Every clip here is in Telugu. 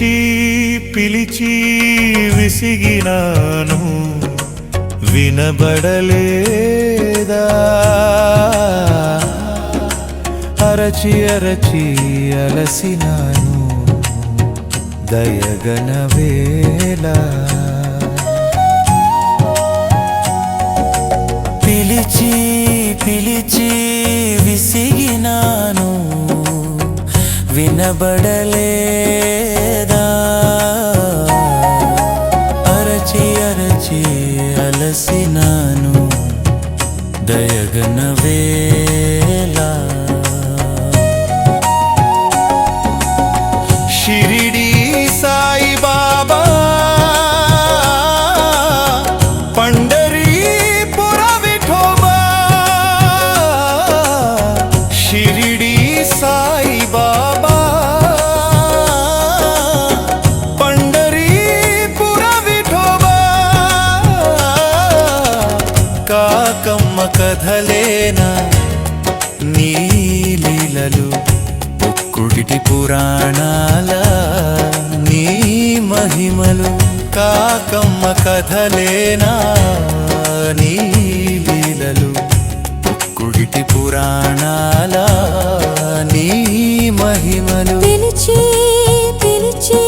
పిలిచి పిలిచి విసిగినాను. వినబడలేదా? అరచి అరచి అలసినాను. దయగన వేళ. పిలిచి పిలిచి విసిగినాను. వినబడలేదా? అలసినాను దయగనవే. కథలేనా నీ లీలలు? ఒక్కుడిటి పురాణాల నీ మహిమలు? పిలిచి పిలిచి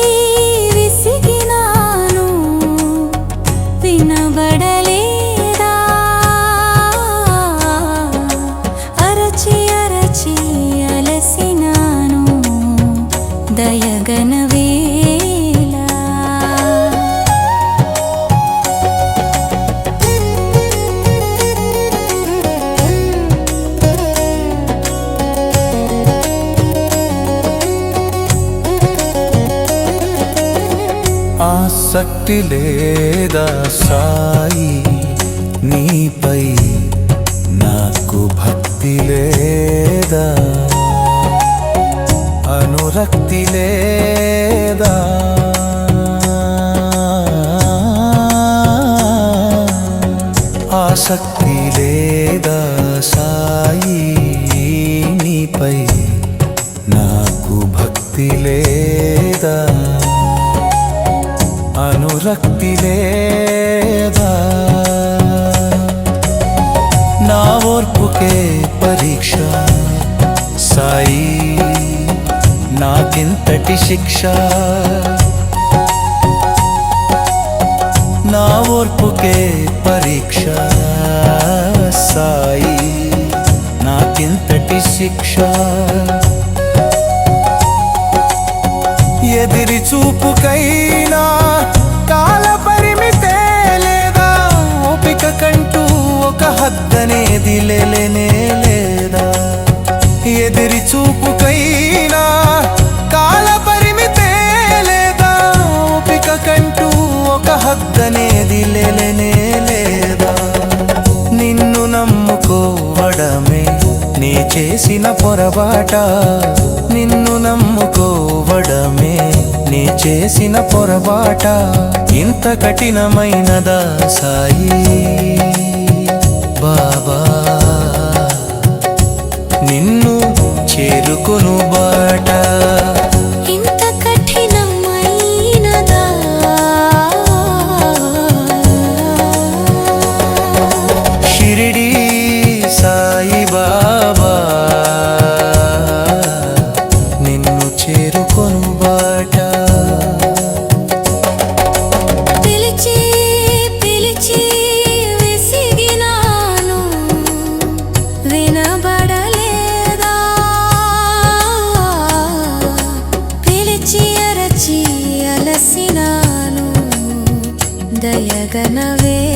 ఆసక్తి లేదా సాయి నీపై నాకు భక్తి లేదా? అనురక్తి లేదా? ఆసక్తి లేదా సాయి నీపై నాకు భక్తి లేదా? అనురక్తి లేదా నా ఓర్పుకే పరీక్ష సాయి నాకింతటి శిక్ష నా ఓర్పుకే పరీక్ష సాయి నాకింతటి శిక్ష అనేది లేనే లేదా? ఎదిరి చూపుకైనా కాల పరిమితే లేదా? ఓపిక కంటూ ఒక హద్దనేది లేనే లేదా? నిన్ను నమ్ముకోవడమే నీ చేసిన పొరబాట నిన్ను నమ్ముకోవడమే నీ చేసిన పొరబాట ఇంత కఠినమైనదా సాయి బాబా. దయగనవేలా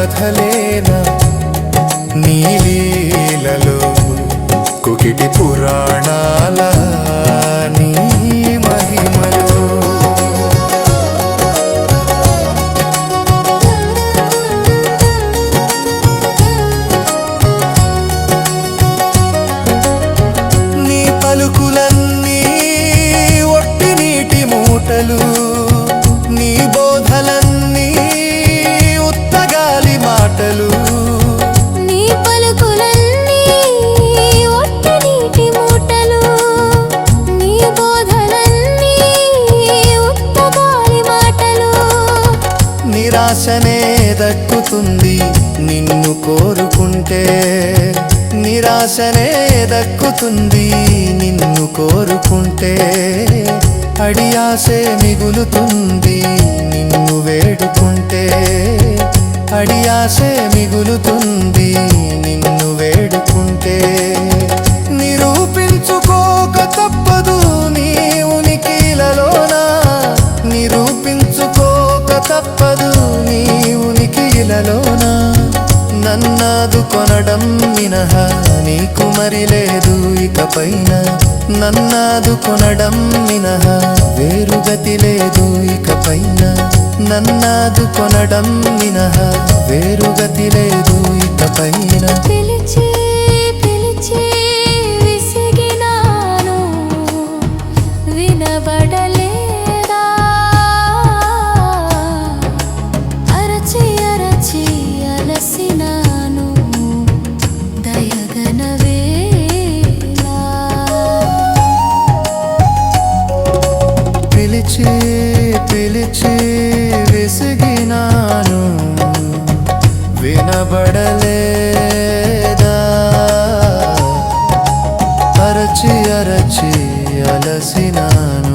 বাঁধালে దక్కుతుంది నిన్ను కోరుకుంటే. నిరాశనే దక్కుతుంది నిన్ను కోరుకుంటే. అడియాసే మిగులుతుంది నిన్ను వేడుకుంటే. అడియాసే మిగులుతుంది నిన్ను వేడుకుంటే. నిరూపించుకోక తప్పదు నన్నాదు కొనడం మినహా నీకు మరి లేదు ఇకపైన. నన్నాదు కొనడం మినహా వేరుగతి లేదు ఇకపైన. నన్నాదు కొనడం మినహా వేరుగతి లేదు ఇకపైన. పిలిచి వినబడలేదా అరచి అరచి అలసినాను